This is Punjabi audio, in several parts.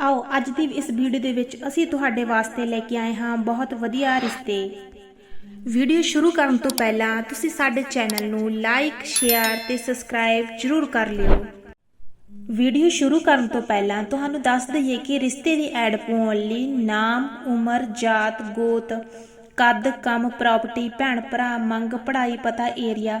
ਆਓ, ਅੱਜ ਦੀ ਇਸ ਵੀਡੀਓ ਦੇ ਵਿੱਚ ਅਸੀਂ ਤੁਹਾਡੇ ਵਾਸਤੇ ਲੈ ਕੇ ਆਏ ਹਾਂ ਬਹੁਤ ਵਧੀਆ ਰਿਸ਼ਤੇ। ਵੀਡੀਓ ਸ਼ੁਰੂ ਕਰਨ ਤੋਂ ਪਹਿਲਾਂ ਤੁਸੀਂ ਸਾਡੇ ਚੈਨਲ ਨੂੰ ਲਾਈਕ ਸ਼ੇਅਰ ਤੇ ਸਬਸਕ੍ਰਾਈਬ ਜ਼ਰੂਰ ਕਰ ਲਿਓ। ਵੀਡੀਓ ਸ਼ੁਰੂ ਕਰਨ ਤੋਂ ਪਹਿਲਾਂ ਤੁਹਾਨੂੰ ਦੱਸ ਦਈਏ ਕਿ ਰਿਸ਼ਤੇ ਦੀ ਐਡ ਪਾਉਣ ਲਈ ਨਾਮ, ਉਮਰ, ਜਾਤ, ਗੋਤ, ਕੱਦ, ਕੰਮ ਪ੍ਰਾਪਰਟੀ ਭੈਣ ਭਰਾ ਮੰਗ, ਪੜ੍ਹਾਈ, ਪਤਾ ਏਰੀਆ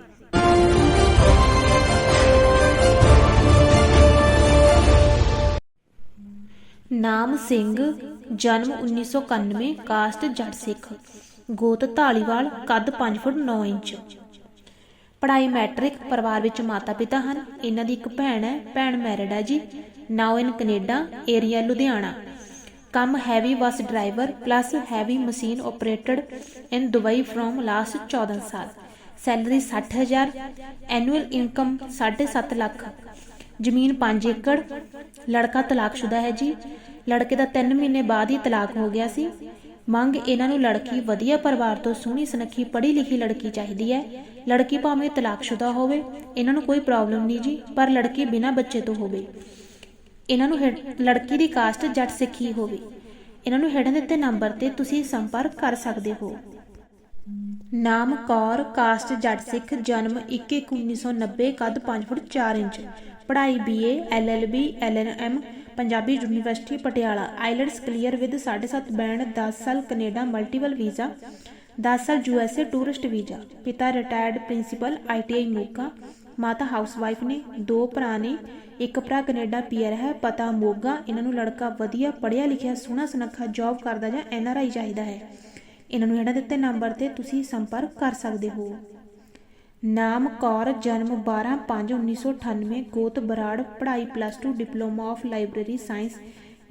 ਨਾਮ ਸਿੰਘ, ਜਨਮ 1991 ਕਾਸਟ ਜੱਟ ਸਿੱਖ, ਗੋਤ ਢਾਲੀਵਾਲ ਕੱਦ 5 ਫੁੱਟ 9 ਇੰਚ। ਪੜ੍ਹਾਈ ਮੈਟ੍ਰਿਕ ਪਰਿਵਾਰ ਵਿੱਚ ਮਾਤਾ ਪਿਤਾ ਹਨ। ਇਹਨਾਂ ਦੀ ਇੱਕ ਭੈਣ ਹੈ, ਭੈਣ ਮੈਰਿਡ ਹੈ ਜੀ। Now in Canada, area Ludhiana. ਕੰਮ heavy bus driver plus heavy machine operated in Dubai from last 14 ਸਾਲ। Salary 60000 annual income 7.5 lakh. ਜ਼ਮੀਨ 5 ਏਕੜ ਲੜਕਾ ਤਲਾਕਸ਼ੁਦਾ ਹੈ ਜੀ। ਲੜਕੇ ਦਾ 3 ਮਹੀਨੇ ਬਾਅਦ ਹੀ ਤਲਾਕ ਹੋ ਗਿਆ ਸੀ। ਮੰਗ ਇਹਨਾਂ ਨੂੰ ਲੜਕੀ ਵਧੀਆ ਪਰਿਵਾਰ ਤੋਂ ਸੋਹਣੀ, ਸੁਨੱਖੀ ਪੜ੍ਹੀ ਲਿਖੀ ਲੜਕੀ ਚਾਹੀਦੀ ਹੈ। ਲੜਕੀ ਭਾਵੇਂ ਤਲਾਕਸ਼ੁਦਾ ਹੋਵੇ, ਇਹਨਾਂ ਨੂੰ ਕੋਈ ਪ੍ਰੋਬਲਮ ਨਹੀਂ ਜੀ, ਪਰ ਲੜਕੀ ਬਿਨਾਂ ਬੱਚੇ ਤੋਂ ਹੋਵੇ। ਇਹਨਾਂ ਨੂੰ ਲੜਕੀ ਦੀ ਕਾਸਟ ਜੱਟ ਸਿੱਖੀ ਹੋਵੇ। ਇਹਨਾਂ ਨੂੰ ਹੇਠਾਂ ਦਿੱਤੇ ਨੰਬਰ ਤੇ ਤੁਸੀਂ ਸੰਪਰਕ ਕਰ ਸਕਦੇ ਹੋ। ਨਾਮ ਕੌਰ, ਕਾਸਟ ਜੱਟ ਸਿੱਖ, ਜਨਮ 21/1990 ਕੱਦ 5 ਫੁੱਟ 4 ਇੰਚ। ਪੜ੍ਹਾਈ B A LLB LNM Punjabi university Patiala IELTS clear with 7.5 band 10 ਸਾਲ ਕੈਨੇਡਾ ਮਲਟੀਪਲ ਵੀਜ਼ਾ 10 ਸਾਲ ਯੂਐਸਏ ਟੂਰਿਸਟ ਵੀਜ਼ਾ, ਪਿਤਾ ਰਿਟਾਇਰਡ ਪ੍ਰਿੰਸੀਪਲ ਆਈਟੀਆਈ ਮੋਗਾ, ਮਾਤਾ ਹਾਊਸਵਾਈਫ ਨੇ, ਦੋ ਭਰਾ ਨੇ, ਇੱਕ ਭਰਾ ਕੈਨੇਡਾ ਪੀਆਰ ਹੈ, ਪਤਾ ਮੋਗਾ, ਇਹਨਾਂ ਨੂੰ ਲੜਕਾ ਵਧੀਆ ਪੜ੍ਹਿਆ ਲਿਖਿਆ, ਸੋਹਣਾ ਸੁਨੱਖਾ ਜੌਬ ਕਰਦਾ ਜਾਂ ਐਨਆਰਆਈ ਚਾਹੀਦਾ ਹੈ। ਇਹਨਾਂ ਨੂੰ ਇਹਨਾਂ ਦਿੱਤੇ ਨੰਬਰ ਤੇ ਤੁਸੀਂ ਸੰਪਰਕ ਕਰ ਸਕਦੇ ਹੋ। ਨਾਮ ਕੌਰ, ਜਨਮ 12/5/1998 ਗੋਤ ਬਰਾੜ, ਪੜ੍ਹਾਈ plus 2 diploma of library science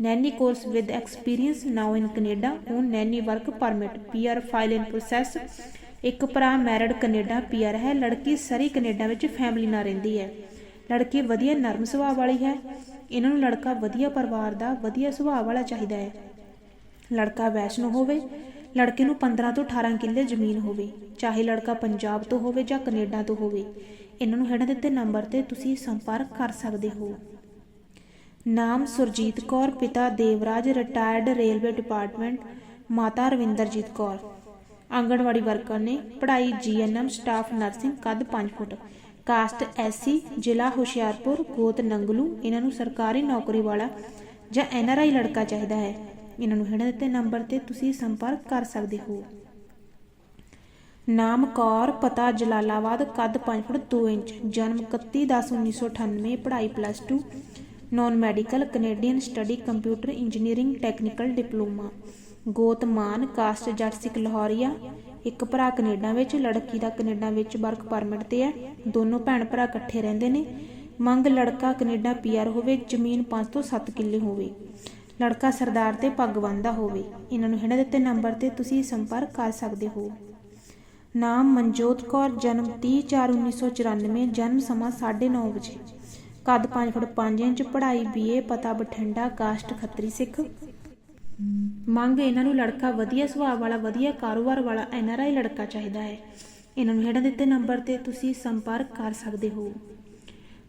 nanny course with experience now in Canada on nanny work permit PR file in process ਇੱਕ ਭਰਾ ਮੈਰਿਡ ਕੈਨੇਡਾ ਪੀਆਰ ਹੈ, ਲੜਕੀ ਸਰੀ ਕੈਨੇਡਾ ਵਿੱਚ ਫੈਮਿਲੀ ਨਾਲ ਰਹਿੰਦੀ ਹੈ। ਲੜਕੀ ਵਧੀਆ ਨਰਮ ਸੁਭਾਅ ਵਾਲੀ ਹੈ, ਇਹਨਾਂ ਨੂੰ ਲੜਕਾ ਵਧੀਆ ਪਰਿਵਾਰ ਦਾ ਵਧੀਆ ਸੁਭਾਅ ਵਾਲਾ ਚਾਹੀਦਾ ਹੈ। ਲੜਕਾ ਵੈਸ਼ਨੋ ਹੋਵੇ ਲੜਕੇ ਨੂੰ 15 ਤੋਂ 18 ਕਿੱਲੇ ਜ਼ਮੀਨ ਹੋਵੇ, ਚਾਹੇ ਲੜਕਾ ਪੰਜਾਬ ਤੋਂ ਹੋਵੇ ਜਾਂ ਕੈਨੇਡਾ ਤੋਂ ਹੋਵੇ। ਇਹਨਾਂ ਨੂੰ ਹੇਠਾਂ ਦਿੱਤੇ ਨੰਬਰ ਤੇ ਤੁਸੀਂ ਸੰਪਰਕ ਕਰ ਸਕਦੇ ਹੋ। ਨਾਮ ਸੁਰਜੀਤ ਕੌਰ, ਪਿਤਾ ਦੇਵਰਾਜ ਰਿਟਾਇਰਡ ਰੇਲਵੇ ਡਿਪਾਰਟਮੈਂਟ ਮਾਤਾ ਰਵਿੰਦਰਜੀਤ ਕੌਰ। ਆਂਗਣਵਾੜੀ ਵਰਕਰ ਨੇ ਪੜ੍ਹਾਈ ਜੀਐਨਐਮ ਸਟਾਫ ਨਰਸਿੰਗ ਕੱਦ 5 ਫੁੱਟ। ਕਾਸਟ ਐਸਸੀ ਜ਼ਿਲ੍ਹਾ ਹੁਸ਼ਿਆਰਪੁਰ, ਗੋਤ ਨੰਗਲੂ। ਇਹਨਾਂ ਨੂੰ ਸਰਕਾਰੀ ਨੌਕਰੀ ਵਾਲਾ ਜਾਂ ਐਨਆਰਆਈ ਲੜਕਾ ਚਾਹੀਦਾ ਹੈ। ਇਹਨਾਂ ਨੂੰ ਹੇਠਾਂ ਦਿੱਤੇ ਨੰਬਰ ਤੇ ਤੁਸੀਂ ਸੰਪਰਕ ਕਰ ਸਕਦੇ ਹੋ। ਨਾਮ ਕੌਰ, ਪਤਾ ਜਲਾਲਾਬਾਦ, ਕੱਦ 5 ਫੁੱਟ 2 ਇੰਚ, ਜਨਮ 31/10/1998 ਪੜ੍ਹਾਈ plus 2 non medical Canadian study computer engineering technical diploma ਗੋਤ ਕਾਸਟ ਜੱਟ, ਸਿੱਖ, ਲਾਹੌਰੀਆ, ਇੱਕ ਭਰਾ ਕੈਨੇਡਾ ਵਿੱਚ, ਲੜਕੀ ਦਾ ਕੈਨੇਡਾ ਵਿੱਚ ਵਰਕ ਪਰਮਿਟ ਤੇ ਹੈ। ਦੋਨੋਂ ਭੈਣ ਭਰਾ ਇਕੱਠੇ ਰਹਿੰਦੇ ਨੇ। ਮੰਗ ਲੜਕਾ ਕੈਨੇਡਾ ਪੀਆਰ ਹੋਵੇ, ਜ਼ਮੀਨ 5 ਤੋਂ 7 ਕਿੱਲੇ ਹੋਵੇ। ਲੜਕਾ ਸਰਦਾਰ ਤੇ ਪੱਗ ਬੰਨ੍ਹਦਾ ਹੋਵੇ। ਇਹਨਾਂ ਨੂੰ ਹੇਠਾਂ ਦਿੱਤੇ ਨੰਬਰ ਤੇ ਤੁਸੀਂ ਸੰਪਰਕ ਕਰ ਸਕਦੇ ਹੋ। ਨਾਮ ਮਨਜੋਤ ਕੌਰ, ਜਨਮ 30/4/1994 ਜਨਮ ਸਮਾਂ 9:30 ਵਜੇ। ਕੱਦ 5 ਫੁੱਟ 5 ਇੰਚ, ਪੜ੍ਹਾਈ ਬੀਏ ਪਤਾ ਬਠਿੰਡਾ, ਕਾਸਟ ਖੱਤਰੀ ਸਿੱਖ। ਮੰਗ ਇਹਨਾਂ ਨੂੰ ਲੜਕਾ ਵਧੀਆ ਸੁਭਾਅ ਵਾਲਾ, ਵਧੀਆ ਕਾਰੋਬਾਰ ਵਾਲਾ ਐਨਆਰਆਈ ਲੜਕਾ ਚਾਹੀਦਾ ਹੈ। ਇਹਨਾਂ ਨੂੰ ਹੇਠਾਂ ਦਿੱਤੇ ਨੰਬਰ ਤੇ ਤੁਸੀਂ ਸੰਪਰਕ ਕਰ ਸਕਦੇ ਹੋ।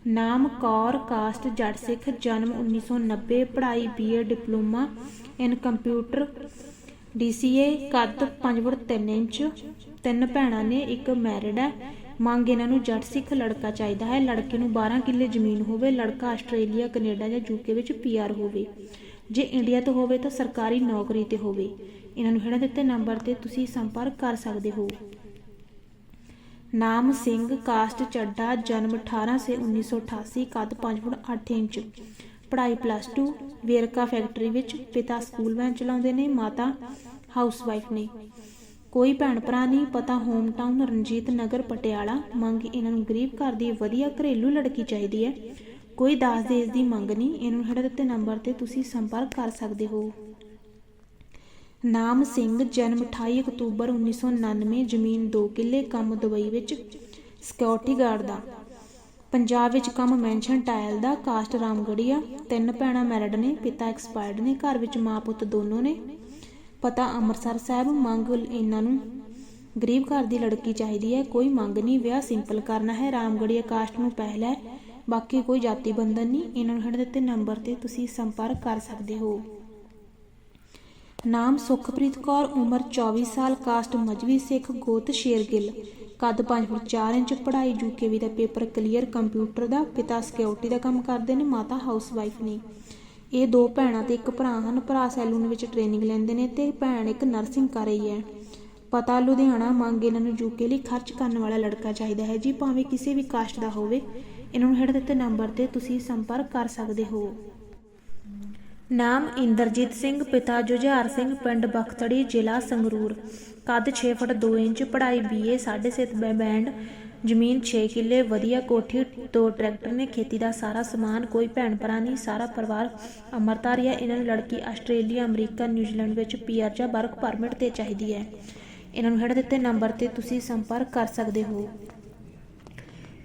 ਨਾਮ ਕੌਰ ਕਾਸਟ ਜੱਟ ਸਿੱਖ ਜਨਮ 1990 ਪੜ੍ਹਾਈ B A diploma in computer DCA ਕੱਦ 5 ਫੁੱਟ 3 ਇੰਚ। ਤਿੰਨ ਭੈਣਾਂ ਨੇ, ਇੱਕ ਮੈਰਿਡ ਹੈ। ਮੰਗ ਇਹਨਾਂ ਨੂੰ ਜੱਟ ਸਿੱਖ ਲੜਕਾ ਚਾਹੀਦਾ ਹੈ। ਲੜਕੇ ਨੂੰ 12 ਕਿੱਲੇ ਜ਼ਮੀਨ ਹੋਵੇ, ਲੜਕਾ ਆਸਟ੍ਰੇਲੀਆ, ਕੈਨੇਡਾ ਜਾਂ ਯੂਕੇ ਵਿੱਚ ਪੀਆਰ ਹੋਵੇ। ਜੇ ਇੰਡੀਆ ਤੋਂ ਹੋਵੇ ਤਾਂ ਸਰਕਾਰੀ ਨੌਕਰੀ ਤੇ ਹੋਵੇ। ਇਹਨਾਂ ਨੂੰ ਹੇਠਾਂ ਦਿੱਤੇ ਨੰਬਰ ਤੇ ਤੁਸੀਂ ਸੰਪਰਕ ਕਰ ਸਕਦੇ ਹੋ। ਨਾਮ ਸਿੰਘ, ਕਾਸਟ ਚੱਡਾ, ਜਨਮ 18 ਸੇ 1988 ਕੱਦ 5 ਫੁੱਟ 8 ਇੰਚ। ਪੜ੍ਹਾਈ ਪਲੱਸ 2 ਵੇਰਕਾ ਫੈਕਟਰੀ ਵਿੱਚ ਪਿਤਾ ਸਕੂਲ ਵੈਨ ਚਲਾਉਂਦੇ ਨੇ, ਮਾਤਾ ਹਾਊਸਵਾਈਫ ਨੇ। ਕੋਈ ਭੈਣ ਭਰਾ ਨਹੀਂ, ਪਤਾ ਹੋਮ ਟਾਊਨ ਰਣਜੀਤ ਨਗਰ, ਪਟਿਆਲਾ। ਮੰਗ ਇਹਨਾਂ ਨੂੰ ਗਰੀਬ ਘਰ ਦੀ ਵਧੀਆ ਘਰੇਲੂ ਲੜਕੀ ਚਾਹੀਦੀ ਹੈ। ਕੋਈ ਦਾਸ ਦੇਸ ਦੀ ਮੰਗ ਨਹੀਂ, ਇਹਨਾਂ ਨੂੰ ਹੇਠਾਂ ਦਿੱਤੇ ਨੰਬਰ ਤੇ ਤੁਸੀਂ ਸੰਪਰਕ ਕਰ ਸਕਦੇ ਹੋ। ਨਾਮ ਸਿੰਘ, ਜਨਮ 28 ਅਕਤੂਬਰ 1999 ਜ਼ਮੀਨ 2 ਕਿੱਲੇ, ਕੰਮ ਦੁਬਈ ਵਿੱਚ ਸਿਕਿਉਰਿਟੀ ਗਾਰਡ ਦਾ। ਪੰਜਾਬ ਵਿੱਚ ਕੰਮ ਮੈਂਸ਼ਨ ਟਾਇਲ ਦਾ ਕਾਸਟ ਰਾਮਗੜੀਆ ਤਿੰਨ ਭੈਣਾਂ ਮੈਰਿਡ ਨੇ, ਪਿਤਾ ਐਕਸਪਾਇਰਡ ਨੇ, ਘਰ ਵਿੱਚ ਮਾਂ ਪੁੱਤ ਦੋਨੋਂ ਨੇ। ਪਤਾ ਅੰਮ੍ਰਿਤਸਰ ਸਾਹਿਬ, ਮੰਗ ਇਹਨਾਂ ਨੂੰ, ਗਰੀਬ ਘਰ ਦੀ ਲੜਕੀ ਚਾਹੀਦੀ ਹੈ, ਕੋਈ ਮੰਗ ਨਹੀਂ, ਵਿਆਹ ਸਿੰਪਲ ਕਰਨਾ ਹੈ ਰਾਮਗੜੀਆ ਕਾਸਟ ਨੂੰ ਪਹਿਲਾ ਹੈ, ਬਾਕੀ ਕੋਈ ਜਾਤੀ ਬੰਧਨ ਨਹੀਂ, ਇਹਨਾਂ ਨੂੰ ਹੇਠ ਦਿੱਤੇ ਨੰਬਰ ਤੇ ਤੁਸੀਂ ਸੰਪਰਕ ਕਰ ਸਕਦੇ ਹੋ। ਨਾਮ ਸੁਖਪ੍ਰੀਤ ਕੌਰ, ਉਮਰ 24 ਸਾਲ, ਕਾਸਟ ਮਜਵੀ ਸਿੱਖ, ਗੋਤ ਸ਼ੇਰਗਿੱਲ ਕੱਦ 5 ਫੁੱਟ 4 ਇੰਚ, ਪੜ੍ਹਾਈ ਯੂਕੇਵੀ ਦਾ ਪੇਪਰ, ਕਲੀਅਰ ਕੰਪਿਊਟਰ ਦਾ, ਪਿਤਾ ਸਿਕਿਉਰਿਟੀ ਦਾ ਕੰਮ ਕਰਦੇ ਨੇ, ਮਾਤਾ ਹਾਊਸਵਾਈਫ ਨੇ। ਇਹ ਦੋ ਭੈਣਾਂ ਤੇ ਇੱਕ ਭਰਾ ਹਨ, ਭਰਾ ਸੈਲੂਨ ਵਿੱਚ ਟ੍ਰੇਨਿੰਗ ਲੈਂਦੇ ਨੇ ਤੇ ਭੈਣ ਇੱਕ ਨਰਸਿੰਗ ਕਰ ਰਹੀ ਹੈ। ਪਤਾ ਲੁਧਿਆਣਾ ਮੰਗ ਇਹਨਾਂ ਨੂੰ ਯੂਕੇ ਲਈ ਖਰਚ ਕਰਨ ਵਾਲਾ ਲੜਕਾ ਚਾਹੀਦਾ ਹੈ। ਜੀ ਭਾਵੇਂ ਕਿਸੇ ਵੀ ਕਾਸਟ ਦਾ ਹੋਵੇ, ਇਹਨਾਂ ਨੂੰ ਹੇਠ ਦਿੱਤੇ ਨੰਬਰ ਤੇ ਤੁਸੀਂ ਸੰਪਰਕ ਕਰ ਸਕਦੇ ਹੋ। ਨਾਮ ਇੰਦਰਜੀਤ ਸਿੰਘ, ਪਿਤਾ ਜੁਝਾਰ ਸਿੰਘ, ਪਿੰਡ ਬਖਤੜੀ, ਜ਼ਿਲ੍ਹਾ ਸੰਗਰੂਰ। ਕੱਦ 6 ਫੁੱਟ 2 ਇੰਚ, ਪੜ੍ਹਾਈ ਬੀਏ 6.5 ਬੈਂਡ, ਜ਼ਮੀਨ 6 ਕਿੱਲੇ, ਵਧੀਆ ਕੋਠੀ, ਦੋ ਟਰੈਕਟਰ ਨੇ ਖੇਤੀ ਦਾ ਸਾਰਾ ਸਮਾਨ, ਕੋਈ ਭੈਣ ਭਰਾ ਨਹੀਂ, ਸਾਰਾ ਪਰਿਵਾਰ ਅਮਰਤਾਰੀ ਹੈ। ਇਹਨਾਂ ਨੂੰ ਲੜਕੀ ਆਸਟ੍ਰੇਲੀਆ, ਅਮਰੀਕਾ, ਨਿਊਜ਼ੀਲੈਂਡ ਵਿੱਚ ਪੀਆਰ ਜਾਂ ਵਰਕ ਪਰਮਿਟ ਤੇ ਚਾਹੀਦੀ ਹੈ। ਇਹਨਾਂ ਨੂੰ ਹੇਠ ਦਿੱਤੇ ਨੰਬਰ ਤੇ ਤੁਸੀਂ ਸੰਪਰਕ ਕਰ ਸਕਦੇ ਹੋ।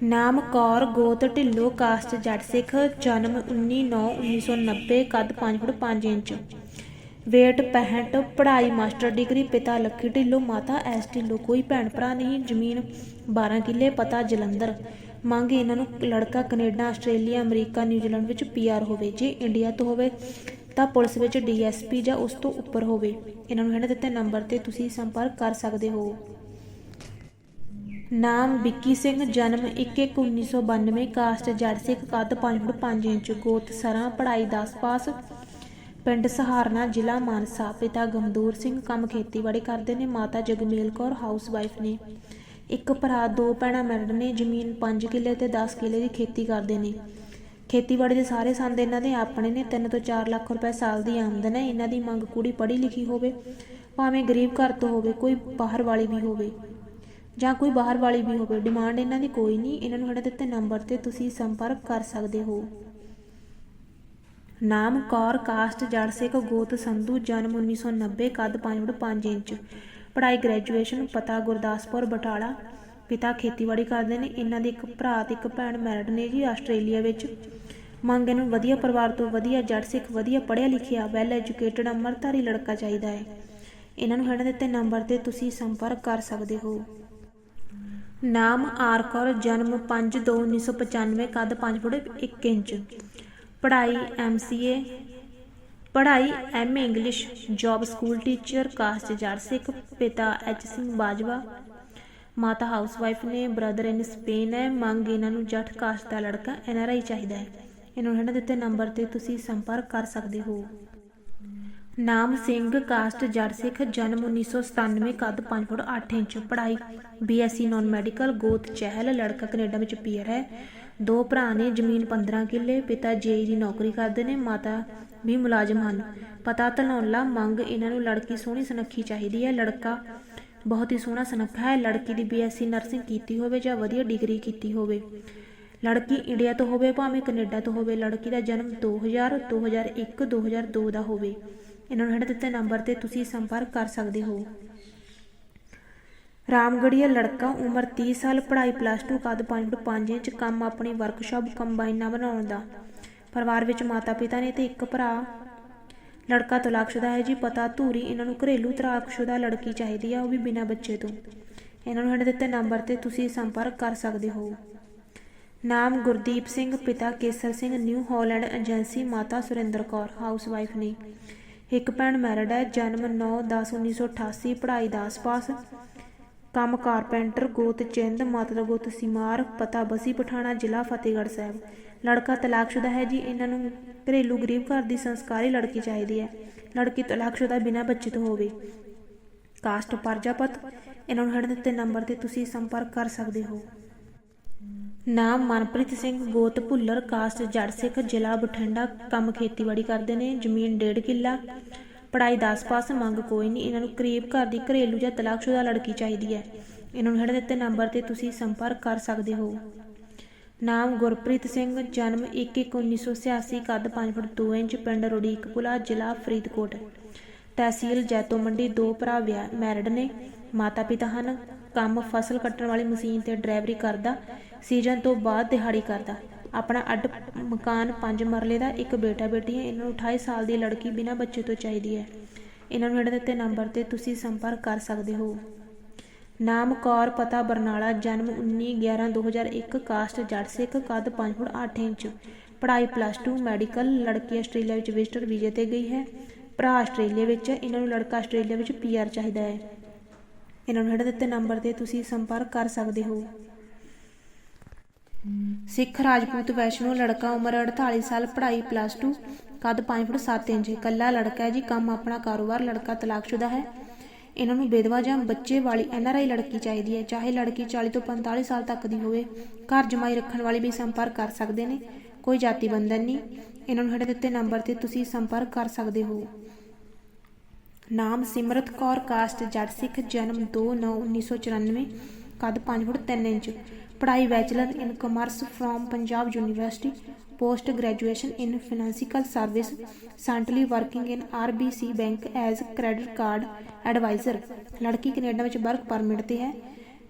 ਨਾਮ ਕੌਰ ਗੋਤ ਢਿੱਲੋਂ ਕਾਸਟ ਜੱਟ ਸਿੱਖ, ਜਨਮ 19/9/1990 ਕੱਦ 5 ਫੁੱਟ 5 ਇੰਚ। ਵੇਟ 65 ਪੜ੍ਹਾਈ ਮਾਸਟਰ ਡਿਗਰੀ, ਪਿਤਾ ਲੱਕੀ ਢਿੱਲੋਂ, ਮਾਤਾ ਐਸ ਢਿੱਲੋਂ, ਕੋਈ ਭੈਣ ਭਰਾ ਨਹੀਂ, ਜ਼ਮੀਨ 12 ਕਿੱਲੇ, ਪਤਾ ਜਲੰਧਰ। ਮੰਗ ਇਹਨਾਂ ਨੂੰ ਲੜਕਾ Canada, Australia, America, New Zealand ਵਿੱਚ ਪੀਆਰ ਹੋਵੇ, ਜੇ ਇੰਡੀਆ ਤੋਂ ਹੋਵੇ ਤਾਂ ਪੁਲਿਸ ਵਿੱਚ ਡੀਐਸਪੀ ਜਾਂ ਉਸ ਤੋਂ ਉੱਪਰ ਹੋਵੇ। ਇਹਨਾਂ ਨੂੰ ਹੇਠ ਦਿੱਤੇ ਨੰਬਰ ਤੇ ਤੁਸੀਂ ਸੰਪਰਕ ਕਰ ਸਕਦੇ ਹੋ। ਨਾਮ ਵਿੱਕੀ ਸਿੰਘ, ਜਨਮ 1/1/1992 ਕਾਸਟ ਜੱਟ ਸਿੱਖ ਕੱਦ 5 ਫੁੱਟ 5 ਇੰਚ, ਗੋਤ ਸਰਾਂ, ਪੜ੍ਹਾਈ 10 ਪਾਸ, ਪਿੰਡ ਸਹਾਰਨਾ, ਜ਼ਿਲ੍ਹਾ ਮਾਨਸਾ। ਪਿਤਾ ਗਮਦੂਰ ਸਿੰਘ ਕੰਮ ਖੇਤੀਬਾੜੀ ਕਰਦੇ ਨੇ, ਮਾਤਾ ਜਗਮੇਲ ਕੌਰ ਹਾਊਸਵਾਈਫ ਨੇ। ਇੱਕ ਭਰਾ, ਦੋ ਭੈਣਾਂ ਮੈਰਿਡ ਨੇ, ਜ਼ਮੀਨ 5 ਕਿੱਲੇ ਤੇ 10 ਕਿੱਲੇ ਦੀ ਖੇਤੀ ਕਰਦੇ ਨੇ। ਖੇਤੀਬਾੜੀ ਦੇ ਸਾਰੇ ਸੰਦ ਇਹਨਾਂ ਦੇ ਆਪਣੇ ਨੇ 3 ਤੋਂ 4 ਲੱਖ ਰੁਪਏ ਸਾਲ ਦੀ ਆਮਦਨ ਹੈ। ਇਹਨਾਂ ਦੀ ਮੰਗ ਕੁੜੀ ਪੜ੍ਹੀ ਲਿਖੀ ਹੋਵੇ, ਭਾਵੇਂ ਗਰੀਬ ਘਰ ਤੋਂ ਹੋਵੇ, ਕੋਈ ਬਾਹਰ ਵਾਲੀ ਵੀ ਹੋਵੇ। ਜਾਂ ਕੋਈ ਬਾਹਰ ਵਾਲੀ ਵੀ ਹੋਵੇ ਡਿਮਾਂਡ ਇਹਨਾਂ ਦੀ ਕੋਈ ਨਹੀਂ, ਇਹਨਾਂ ਨੂੰ ਹੇਠ ਦਿੱਤੇ ਨੰਬਰ ਤੇ ਤੁਸੀਂ ਸੰਪਰਕ ਕਰ ਸਕਦੇ ਹੋ। ਨਾਮ ਕੌਰ, ਕਾਸਟ, ਜੜ ਸਿੱਖ ਗੋਤ, ਸੰਧੂ, ਜਨਮ 1990 ਕੱਦ 5 ਫੁੱਟ 5 ਇੰਚ। ਪੜ੍ਹਾਈ ਗ੍ਰੈਜੂਏਸ਼ਨ ਪਤਾ ਗੁਰਦਾਸਪੁਰ, ਬਟਾਲਾ। ਪਿਤਾ ਖੇਤੀਬਾੜੀ ਕਰਦੇ ਨੇ, ਇਹਨਾਂ ਦੇ ਇੱਕ ਭਰਾ ਤੇ ਇੱਕ ਭੈਣ ਮੈਰਿਡ ਨੇ ਜੀ ਆਸਟ੍ਰੇਲੀਆ ਵਿੱਚ। ਮੰਗ ਇਹਨੂੰ ਵਧੀਆ ਪਰਿਵਾਰ ਤੋਂ ਵਧੀਆ ਜੜ ਸਿੱਖ ਵਧੀਆ ਪੜ੍ਹਿਆ ਲਿਖਿਆ ਵੈਲ ਐਜੂਕੇਟਡ ਅਮਰਤਾਰੀ ਲੜਕਾ ਚਾਹੀਦਾ ਹੈ। ਇਹਨਾਂ ਨੂੰ ਹੇਠ ਦਿੱਤੇ ਨੰਬਰ ਤੇ ਤੁਸੀਂ ਸੰਪਰਕ ਕਰ ਸਕਦੇ ਹੋ। ਨਾਮ ਆਰ ਕੌਰ, ਜਨਮ 5/2/1995 ਕੱਦ 5 ਫੁੱਟ 1 ਇੰਚ। ਪੜ੍ਹਾਈ ਐਮਸੀਏ, ਪੜ੍ਹਾਈ MA English, job school teacher, caste ਜੜ ਸਿੱਖ, ਪਿਤਾ ਐਚ ਸਿੰਘ ਬਾਜਵਾ, ਮਾਤਾ ਹਾਊਸਵਾਈਫ ਨੇ, ਬ੍ਰਦਰ ਇਨ ਸਪੇਨ ਹੈ, ਮੰਗ ਇਹਨਾਂ ਨੂੰ ਜੱਟ ਕਾਸਟ ਦਾ ਲੜਕਾ ਐਨਆਰਆਈ ਚਾਹੀਦਾ ਹੈ। ਇਹਨਾਂ ਨੂੰ ਹੇਠ ਦਿੱਤੇ ਨੰਬਰ ਤੇ ਤੁਸੀਂ ਸੰਪਰਕ ਕਰ ਸਕਦੇ ਹੋ। ਨਾਮ ਸਿੰਘ, ਕਾਸਟ, ਜੜ ਸਿੱਖ, ਜਨਮ 1997 ਕੱਦ 5 ਫੁੱਟ 8 ਇੰਚ, ਪੜ੍ਹਾਈ ਬੀਐਸਸੀ ਨਾਨ ਮੈਡੀਕਲ ਗੋਤ ਚਹਿਲ, ਲੜਕਾ ਕੈਨੇਡਾ ਵਿੱਚ ਪੀਅਰ ਹੈ। ਦੋ ਭਰਾ ਨੇ ਜ਼ਮੀਨ 15 ਕਿੱਲੇ, ਪਿਤਾ ਜੇਈ ਦੀ ਨੌਕਰੀ ਕਰਦੇ ਨੇ, ਮਾਤਾ ਵੀ ਮੁਲਾਜ਼ਮ ਹਨ। ਪਤਾ ਧਨੌਲਾ, ਮੰਗ ਇਹਨਾਂ ਨੂੰ ਲੜਕੀ ਸੋਹਣੀ ਸੁਨੱਖੀ ਚਾਹੀਦੀ ਹੈ। ਲੜਕਾ ਬਹੁਤ ਹੀ ਸੋਹਣਾ ਸੁਨੱਖਾ ਹੈ। ਲੜਕੀ ਦੀ ਬੀਐਸਸੀ ਨਰਸਿੰਗ ਕੀਤੀ ਹੋਵੇ ਜਾਂ ਵਧੀਆ ਡਿਗਰੀ ਕੀਤੀ ਹੋਵੇ। ਲੜਕੀ ਇੰਡੀਆ ਤੋਂ ਹੋਵੇ, ਭਾਵੇਂ ਕੈਨੇਡਾ ਤੋਂ ਹੋਵੇ, ਲੜਕੀ ਦਾ ਜਨਮ 2000 2001 2002 ਦਾ ਹੋਵੇ। ਇਹਨਾਂ ਨੂੰ ਹੇਠ ਦਿੱਤੇ ਨੰਬਰ ਤੇ ਤੁਸੀਂ ਸੰਪਰਕ ਕਰ ਸਕਦੇ ਹੋ। ਰਾਮਗੜੀਆ ਲੜਕਾ, ਉਮਰ 30 ਸਾਲ, ਪੜ੍ਹਾਈ ਪਲੱਸ 2 ਕੱਦ 5 ਫੁੱਟ 5 ਇੰਚ, ਕੰਮ ਆਪਣੀ ਵਰਕਸ਼ਾਪ ਕੰਬਾਈਨਾਂ ਬਣਾਉਣ ਦਾ। ਪਰਿਵਾਰ ਵਿੱਚ ਮਾਤਾ ਪਿਤਾ ਨੇ ਤੇ ਇੱਕ ਭਰਾ। ਲੜਕਾ ਤਲਾਕਸ਼ੁਦਾ ਹੈ ਜੀ, ਪਤਾ ਧੂਰੀ ਇਹਨਾਂ ਨੂੰ ਘਰੇਲੂ ਤਲਾਕਸ਼ੁਦਾ ਲੜਕੀ ਚਾਹੀਦੀ ਆ, ਉਹ ਵੀ ਬਿਨਾਂ ਬੱਚੇ ਤੋਂ। ਇਹਨਾਂ ਨੂੰ ਹੇਠ ਦਿੱਤੇ ਨੰਬਰ ਤੇ ਤੁਸੀਂ ਸੰਪਰਕ ਕਰ ਸਕਦੇ ਹੋ। ਨਾਮ ਗੁਰਦੀਪ ਸਿੰਘ, ਪਿਤਾ Kesar Singh, new Holland agency, ਮਾਤਾ ਸੁਰਿੰਦਰ ਕੌਰ ਹਾਊਸਵਾਈਫ ਨੇ। ਇੱਕ ਭੈਣ ਮੈਰਿਡ ਹੈ, ਜਨਮ 9/10/1988 ਪੜ੍ਹਾਈ 10 ਪਾਸ ਕੰਮ ਕਾਰਪੈਂਟਰ ਗੋਤ ਚਿੰਦ, ਮਾਤਾ ਦਾ ਗੋਤ ਸਿਮਾਰ, ਪਤਾ ਬਸੀ, ਪਠਾਣਾ ਜ਼ਿਲ੍ਹਾ ਫਤਿਹਗੜ੍ਹ ਸਾਹਿਬ। ਲੜਕਾ ਤਲਾਕਸ਼ੁਦਾ ਹੈ ਜੀ, ਇਹਨਾਂ ਨੂੰ ਘਰੇਲੂ ਗਰੀਬ ਘਰ ਦੀ ਸੰਸਕਾਰੀ ਲੜਕੀ ਚਾਹੀਦੀ ਹੈ। ਲੜਕੀ ਤਲਾਕਸ਼ੁਦਾ ਬਿਨਾਂ ਬੱਚੇ ਤੋਂ ਹੋਵੇ। ਕਾਸਟ ਪਰਜਾਪਤ ਇਹਨਾਂ ਨੂੰ ਹੇਠ ਦਿੱਤੇ ਨੰਬਰ ਤੇ ਤੁਸੀਂ ਸੰਪਰਕ ਕਰ ਸਕਦੇ ਹੋ। ਨਾਮ ਮਨਪ੍ਰੀਤ ਸਿੰਘ ਗੋਤ ਭੁੱਲਰ, ਕਾਸਟ ਜੜ ਸਿੱਖ, ਜ਼ਿਲ੍ਹਾ ਬਠਿੰਡਾ, ਕੰਮ ਖੇਤੀਬਾੜੀ ਕਰਦੇ ਨੇ, ਜ਼ਮੀਨ ਡੇਢ ਕਿੱਲਾ, ਪੜ੍ਹਾਈ 10 ਪਾਸ, ਮੰਗ ਕੋਈ ਨਹੀਂ। ਇਹਨਾਂ ਨੂੰ ਕਰੀਬ ਘਰ ਦੀ ਘਰੇਲੂ ਜਾਂ ਤਲਾਕਸ਼ੁਦਾ ਲੜਕੀ ਚਾਹੀਦੀ ਹੈ। ਇਹਨਾਂ ਨੂੰ ਹੇਠ ਦਿੱਤੇ ਨੰਬਰ ਤੇ ਤੁਸੀਂ ਸੰਪਰਕ ਕਰ ਸਕਦੇ ਹੋ। ਨਾਮ ਗੁਰਪ੍ਰੀਤ ਸਿੰਘ, ਜਨਮ 1/1/1986 ਕੱਦ 5 ਫੁੱਟ 2 ਇੰਚ, ਪਿੰਡ ਰੋੜੀਕਪੁਲਾ ਜ਼ਿਲ੍ਹਾ ਫਰੀਦਕੋਟ। ਤਹਿਸੀਲ ਜੈਤੋ ਮੰਡੀ, ਦੋ ਭਰਾ ਵਿਆਹ ਮੈਰਿਡ ਨੇ ਮਾਤਾ ਪਿਤਾ ਹਨ। ਕੰਮ ਫਸਲ ਕੱਟਣ ਵਾਲੀ ਮਸ਼ੀਨ ਤੇ ਡਰਾਈਵਰੀ ਕਰਦਾ। ਸੀਜ਼ਨ ਤੋਂ ਬਾਅਦ ਦਿਹਾੜੀ ਕਰਦਾ। ਆਪਣਾ ਅੱਡ ਮਕਾਨ ਪੰਜ ਮਰਲੇ ਦਾ ਇੱਕ ਬੇਟਾ ਬੇਟੀ ਹੈ। ਇਹਨਾਂ ਨੂੰ 28 ਸਾਲ ਦੀ ਲੜਕੀ ਬਿਨਾਂ ਬੱਚੇ ਤੋਂ ਚਾਹੀਦੀ ਹੈ। ਇਹਨਾਂ ਨੂੰ ਹੇਠ ਦਿੱਤੇ ਨੰਬਰ ਤੇ ਤੁਸੀਂ ਸੰਪਰਕ ਕਰ ਸਕਦੇ ਹੋ। ਨਾਮ ਕੌਰ, ਪਤਾ ਬਰਨਾਲਾ, ਜਨਮ 19/11/2001 ਕਾਸਟ ਜੱਟ ਸਿੱਖ, ਕੱਦ 5 ਫੁੱਟ 8 ਇੰਚ। ਪੜ੍ਹਾਈ ਪਲੱਸ 2 ਮੈਡੀਕਲ ਲੜਕੀ ਆਸਟ੍ਰੇਲੀਆ ਵਿੱਚ ਵਿਜ਼ਟਰ ਵੀਜ਼ੇ ਤੇ ਗਈ ਹੈ। ਭਰਾ ਆਸਟ੍ਰੇਲੀਆ ਵਿੱਚ ਇਹਨਾਂ ਨੂੰ ਲੜਕਾ ਆਸਟ੍ਰੇਲੀਆ ਵਿੱਚ ਪੀਆਰ ਚਾਹੀਦਾ ਹੈ। ਇਹਨਾਂ ਨੂੰ ਹੇਠ ਦਿੱਤੇ ਨੰਬਰ ਤੇ ਤੁਸੀਂ ਸੰਪਰਕ ਕਰ ਸਕਦੇ ਹੋ। ਸਿੱਖ ਰਾਜਪੂਤ ਵੈਸ਼ਨੋ ਲੜਕਾ ਉਮਰ 48 ਸਾਲ, ਪੜ੍ਹਾਈ ਪਲੱਸ 2 ਕੱਦ 5 ਫੁੱਟ 7 ਇੰਚ, ਇਕੱਲਾ ਲੜਕਾ ਹੈ ਜੀ, ਕੰਮ ਆਪਣਾ ਕਾਰੋਬਾਰ, ਲੜਕਾ ਤਲਾਕਸ਼ੁਦਾ ਹੈ। ਇਹਨਾਂ ਨੂੰ ਵਿਧਵਾ ਜਾਂ ਬੱਚੇ ਵਾਲੀ ਐਨਆਰਆਈ ਲੜਕੀ ਚਾਹੀਦੀ ਹੈ, ਚਾਹੇ ਲੜਕੀ 40 ਤੋਂ 45 ਸਾਲ ਤੱਕ ਦੀ ਹੋਵੇ, ਘਰ ਜਮਾਈ ਰੱਖਣ ਵਾਲੀ ਵੀ ਸੰਪਰਕ ਕਰ ਸਕਦੇ ਨੇ, ਕੋਈ ਜਾਤੀ ਬੰਧਨ ਨਹੀਂ। ਇਹਨਾਂ ਨੂੰ ਹੇਠ ਦਿੱਤੇ ਨੰਬਰ ਤੇ ਤੁਸੀਂ ਸੰਪਰਕ ਕਰ ਸਕਦੇ ਹੋ। ਨਾਮ ਸਿਮਰਤ ਕੌਰ ਕਾਸਟ ਜੱਟ ਸਿੱਖ, ਜਨਮ 2/9/1994 ਕੱਦ 5 ਫੁੱਟ 3 ਇੰਚ। ਪੜ੍ਹਾਈ bachelor in commerce from Punjab university. Post graduation in financial service. Centrally working in RBC bank as credit card advisor. ਲੜਕੀ ਕੈਨੇਡਾ ਵਿੱਚ ਵਰਕ ਪਰਮਿਟ ਤੇ ਹੈ।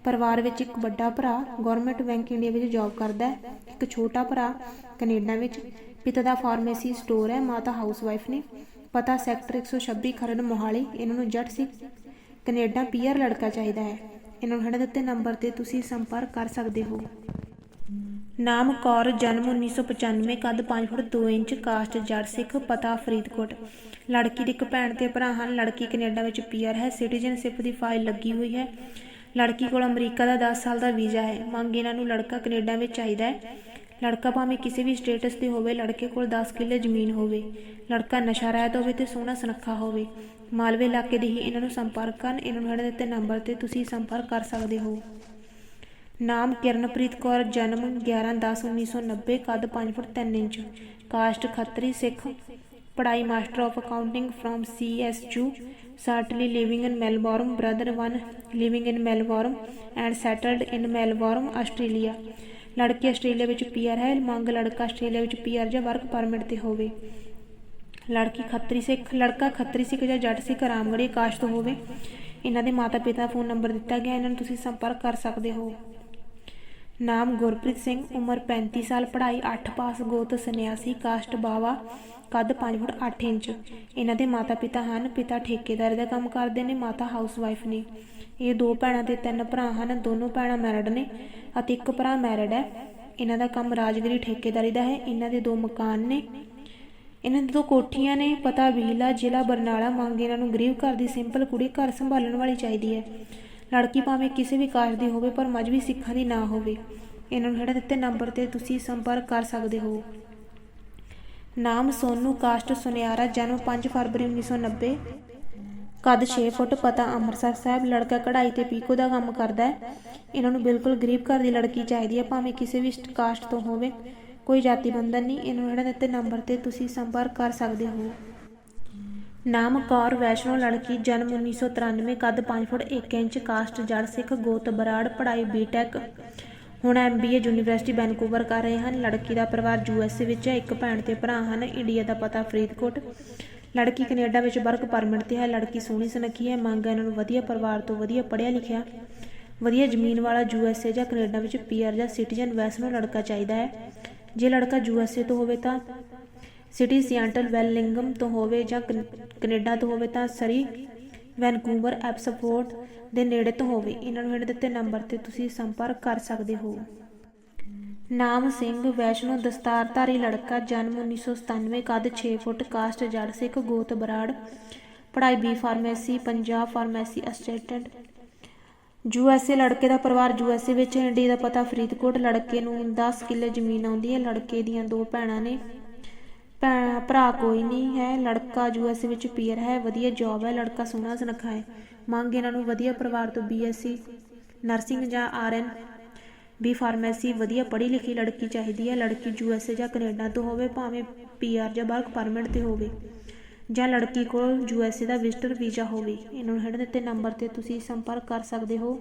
ਪਰਿਵਾਰ ਵਿੱਚ ਇੱਕ ਵੱਡਾ ਭਰਾ, ਗਵਰਨਮੈਂਟ ਬੈਂਕ ਇੰਡੀਆ ਵਿੱਚ ਜੌਬ ਕਰਦਾ ਹੈ। ਇੱਕ ਛੋਟਾ ਭਰਾ, ਕੈਨੇਡਾ ਵਿੱਚ। ਪਿਤਾ ਦਾ ਫਾਰਮੇਸੀ ਸਟੋਰ ਹੈ, ਮਾਤਾ ਹਾਊਸਵਾਈਫ ਨੇ। ਪਤਾ ਸੈਕਟਰ 126 ਖਰੜ ਮੋਹਾਲੀ, ਇਹਨਾਂ ਨੂੰ ਜੱਟ ਸੀ। ਕੈਨੇਡਾ ਪੀਆਰ ਲੜਕਾ ਚਾਹੀਦਾ ਹੈ। ਇਹਨਾਂ ਹੇਠ ਦਿੱਤੇ ਨੰਬਰ ਤੇ ਤੁਸੀਂ ਸੰਪਰਕ ਕਰ ਸਕਦੇ ਹੋ। ਨਾਮ ਕੌਰ, ਜਨਮ 1995 ਕੱਦ 5 ਫੁੱਟ 2 ਇੰਚ ਕਾਸਟ ਜੱਟ ਸਿੱਖ, ਪਤਾ ਫਰੀਦਕੋਟ। ਲੜਕੀ ਦੀ ਇੱਕ ਭੈਣ ਤੇ ਭਰਾ ਹਨ। ਲੜਕੀ ਕੈਨੇਡਾ ਵਿੱਚ ਪੀਆਰ ਹੈ। ਸਿਟੀਜ਼ਨਸ਼ਿਪ ਦੀ ਫਾਈਲ ਲੱਗੀ ਹੋਈ ਹੈ। ਲੜਕੀ ਕੋਲ ਅਮਰੀਕਾ ਦਾ 10 ਸਾਲ ਦਾ ਵੀਜ਼ਾ ਹੈ। ਮੰਗ ਇਹਨਾਂ ਨੂੰ ਲੜਕਾ ਕੈਨੇਡਾ ਵਿੱਚ ਚਾਹੀਦਾ ਹੈ। ਲੜਕਾ ਭਾਵੇਂ ਕਿਸੇ ਵੀ ਸਟੇਟਸ ਤੇ ਹੋਵੇ, ਲੜਕੇ ਕੋਲ 10 ਕਿੱਲੇ ਜ਼ਮੀਨ ਹੋਵੇ। ਲੜਕਾ ਨਸ਼ਾ ਰਹਿਤ ਹੋਵੇ ਤੇ ਸੋਹਣਾ ਸੁਨੱਖਾ ਹੋਵੇ। ਮਾਲਵੇ ਇਲਾਕੇ ਦੇ ਹੀ ਇਹਨਾਂ ਨੂੰ ਸੰਪਰਕ ਕਰਨ, ਇਹਨਾਂ ਨੂੰ ਹੇਠ ਦਿੱਤੇ ਨੰਬਰ ਤੇ ਤੁਸੀਂ ਸੰਪਰਕ ਕਰ ਸਕਦੇ ਹੋ। ਨਾਮ ਕਿਰਨਪ੍ਰੀਤ ਕੌਰ, ਜਨਮ 11/10/1990 ਕੱਦ 5 foot 3 inch. Caste Khatri Sikh, ਪੜ੍ਹਾਈ master of accounting from CSU currently living in Melbourne, brother 1 living in Melbourne and settled in Melbourne, Australia. ਲੜਕੀ ਆਸਟ੍ਰੇਲੀਆ ਵਿੱਚ ਪੀਆਰ ਹੈ, ਮੰਗ ਲੜਕਾ ਆਸਟ੍ਰੇਲੀਆ ਵਿੱਚ ਪੀਆਰ ਜਾਂ ਵਰਕ ਪਰਮਿਟ ਤੇ ਹੋਵੇ। ਲੜਕੀ ਖੱਤਰੀ ਸਿੱਖ, ਲੜਕਾ ਖੱਤਰੀ ਸਿੱਖ ਜਾਂ ਜੱਟ ਸਿੱਖ ਰਾਮਗੜੀ ਕਾਸ਼ ਤੋਂ ਹੋਵੇ, ਇਹਨਾਂ ਦੇ ਮਾਤਾ ਪਿਤਾ ਦਾ ਫੋਨ ਨੰਬਰ ਦਿੱਤਾ ਗਿਆ, ਇਹਨਾਂ ਨੂੰ ਤੁਸੀਂ ਸੰਪਰਕ ਕਰ ਸਕਦੇ ਹੋ। ਨਾਮ ਗੁਰਪ੍ਰੀਤ ਸਿੰਘ, ਉਮਰ 35 ਸਾਲ, ਪੜ੍ਹਾਈ 8 ਪਾਸ, ਗੋਤ ਸੰਨਿਆਸੀ, ਕਾਸਟ ਬਾਵਾ, ਕੱਦ 5 ਫੁੱਟ 8 ਇੰਚ। ਇਹਨਾਂ ਦੇ ਮਾਤਾ ਪਿਤਾ ਹਨ, ਪਿਤਾ ਠੇਕੇਦਾਰੀ ਦਾ ਕੰਮ ਕਰਦੇ ਨੇ, ਮਾਤਾ ਹਾਊਸਵਾਈਫ ਨੇ। ਇਹ ਦੋ ਭੈਣਾਂ ਤੇ ਤਿੰਨ ਭਰਾ ਹਨ, ਦੋਨੋਂ ਭੈਣਾਂ ਮੈਰਿਡ ਨੇ ਅਤੇ ਇੱਕ ਭਰਾ ਮੈਰਿਡ ਹੈ। ਇਹਨਾਂ ਦਾ ਕੰਮ ਰਾਜਗਰੀ ਠੇਕੇਦਾਰੀ ਦਾ ਹੈ। ਇਹਨਾਂ ਦੇ ਦੋ ਮਕਾਨ ਨੇ। ਇਹਨਾਂ ਦੇ ਦੋ ਕੋਠੀਆਂ ਨੇ, ਪਤਾ ਬੀਲਾ ਜ਼ਿਲ੍ਹਾ ਬਰਨਾਲਾ ਮੰਗ ਇਹਨਾਂ ਨੂੰ ਗਰੀਬ ਘਰ ਦੀ ਸਿੰਪਲ ਕੁੜੀ ਘਰ ਸੰਭਾਲਣ ਵਾਲੀ ਚਾਹੀਦੀ ਹੈ। ਲੜਕੀ ਭਾਵੇਂ ਕਿਸੇ ਵੀ ਕਾਸ਼ ਦੀ ਹੋਵੇ, ਪਰ ਮਜਬੀ ਸਿੱਖਾਂ ਦੀ ਨਾ ਹੋਵੇ। ਇਹਨਾਂ ਨੂੰ ਹੇਠ ਦਿੱਤੇ ਨੰਬਰ ਤੇ ਤੁਸੀਂ ਸੰਪਰਕ ਕਰ ਸਕਦੇ ਹੋ। ਨਾਮ ਸੋਨੂ, ਕਾਸਟ ਸੁਨਿਆਰਾ, ਜਨਮ 5 ਫਰਵਰੀ 1990 ਕੱਦ 6 ਫੁੱਟ ਪਤਾ ਅੰਮ੍ਰਿਤਸਰ ਸਾਹਿਬ, ਲੜਕਾ ਕਢਾਈ ਤੇ ਪੀਕੋ ਦਾ ਕੰਮ ਕਰਦਾ ਹੈ। ਇਹਨਾਂ ਨੂੰ ਬਿਲਕੁਲ ਗਰੀਬ ਘਰ ਦੀ ਲੜਕੀ ਚਾਹੀਦੀ ਹੈ, ਭਾਵੇਂ ਕਿਸੇ ਵੀ ਕਾਸਟ ਤੋਂ ਹੋਵੇ। ਕੋਈ ਜਾਤੀ ਬੰਧਨ ਨਹੀਂ, ਇਹਨੂੰ ਇਹਨਾਂ ਦਿੱਤੇ ਨੰਬਰ ਤੇ ਤੁਸੀਂ ਸੰਪਰਕ ਕਰ ਸਕਦੇ ਹੋ। ਨਾਮ ਕੌਰ, ਵੈਸ਼ਨੋ ਲੜਕੀ, ਜਨਮ 1993 ਕੱਦ 5 ਫੁੱਟ 1 ਇੰਚ, ਕਾਸਟ ਜੜ ਸਿੱਖ, ਗੋਤ ਬਰਾੜ, ਪੜ੍ਹਾਈ ਬੀਟੈਕ ਹੁਣ ਐਮਬੀਏ ਯੂਨੀਵਰਸਿਟੀ ਵੈਨਕੂਵਰ ਕਰ ਰਹੇ ਹਨ। ਲੜਕੀ ਦਾ ਪਰਿਵਾਰ ਯੂਐਸਏ ਵਿੱਚ ਹੈ, ਇੱਕ ਭੈਣ ਤੇ ਭਰਾ ਹਨ, ਇੰਡੀਆ ਦਾ ਪਤਾ ਫਰੀਦਕੋਟ। ਲੜਕੀ ਕੈਨੇਡਾ ਵਿੱਚ ਵਰਕ ਪਰਮਿਟ ਤੇ ਹੈ, ਲੜਕੀ ਸੋਹਣੀ ਸੁਨੱਖੀ ਹੈ, ਮੰਗ ਹੈ ਇਹਨਾਂ ਨੂੰ ਵਧੀਆ ਪਰਿਵਾਰ ਤੋਂ ਵਧੀਆ ਪੜ੍ਹਿਆ ਲਿਖਿਆ, ਵਧੀਆ ਜ਼ਮੀਨ ਵਾਲਾ ਯੂਐਸਏ ਜਾਂ ਕੈਨੇਡਾ ਵਿੱਚ ਪੀਆਰ ਜਾਂ ਸਿਟੀਜ਼ਨ, ਵੈਸਨੋ ਲੜਕਾ ਚਾਹੀਦਾ ਹੈ। ਜੇ ਲੜਕਾ ਯੂਐਸਏ ਤੋਂ ਹੋਵੇ ਤਾਂ ਸਿਟੀ ਸਿਆਟਲ ਵੈਲਿੰਗਮ ਤੋਂ ਹੋਵੇ ਜਾਂ ਕਨ- ਕੈਨੇਡਾ ਤੋਂ ਹੋਵੇ ਤਾਂ ਸਰੀ ਵੈਨਕੂਵਰ ਐਪਸਫੋਰਡ ਦੇ ਨੇੜੇ ਤੋਂ ਹੋਵੇ। ਇਹਨਾਂ ਨੂੰ ਹੇਠ ਦਿੱਤੇ ਨੰਬਰ ਤੇ ਤੁਸੀਂ ਸੰਪਰਕ ਕਰ ਸਕਦੇ ਹੋ। ਨਾਮ ਸਿੰਘ, ਵੈਸ਼ਨੋ ਦਸਤਾਰਧਾਰੀ ਲੜਕਾ, ਜਨਮ 1997 ਕੱਦ 6 ਫੁੱਟ, ਕਾਸਟ ਜੜ ਸਿੱਖ, ਗੋਤ ਬਰਾੜ, ਪੜ੍ਹਾਈ B pharmacy Punjab pharmacy assistant USA ਲੜਕੇ ਦਾ ਪਰਿਵਾਰ ਯੂਐਸਏ ਵਿੱਚ ਹੈ। ਇੰਡੀਆ ਦਾ ਪਤਾ ਫਰੀਦਕੋਟ ਲੜਕੇ ਨੂੰ 10 ਕਿੱਲੇ ਜ਼ਮੀਨ ਆਉਂਦੀ ਹੈ। ਲੜਕੇ ਦੀਆਂ ਦੋ ਭੈਣਾਂ ਨੇ। ਭੈ- ਭਰਾ ਕੋਈ ਨਹੀਂ ਹੈ। ਲੜਕਾ ਯੂਐਸ ਵਿੱਚ ਪੀਅਰ ਹੈ। ਵਧੀਆ ਜੌਬ ਹੈ। ਲੜਕਾ ਸੋਹਣਾ ਸੁਨੱਖਾ ਹੈ। ਮੰਗ ਇਹਨਾਂ ਨੂੰ ਵਧੀਆ ਪਰਿਵਾਰ ਤੋਂ ਬੀਐਸਸੀ ਨਰਸਿੰਗ ਜਾਂ ਆਰਐਨ ਬੀ ਫਾਰਮੇਸੀ ਵਧੀਆ ਪੜ੍ਹੀ ਲਿਖੀ ਲੜਕੀ ਚਾਹੀਦੀ ਹੈ। ਲੜਕੀ ਯੂਐਸਏ ਜਾਂ ਕੈਨੇਡਾ ਤੋਂ ਹੋਵੇ, ਭਾਵੇਂ ਪੀਆਰ ਜਾਂ ਵਰਕ ਪਰਮਿਟ ਤੇ ਹੋਵੇ। ਜਾਂ ਲੜਕੀ ਕੋਲ ਯੂਐਸਏ ਦਾ ਵਿਜ਼ਟਰ ਵੀਜ਼ਾ ਹੋਵੇ, ਇਹਨਾਂ ਨੂੰ ਹੇਠ ਦਿੱਤੇ ਨੰਬਰ ਤੇ ਤੁਸੀਂ ਸੰਪਰਕ ਕਰ ਸਕਦੇ ਹੋ।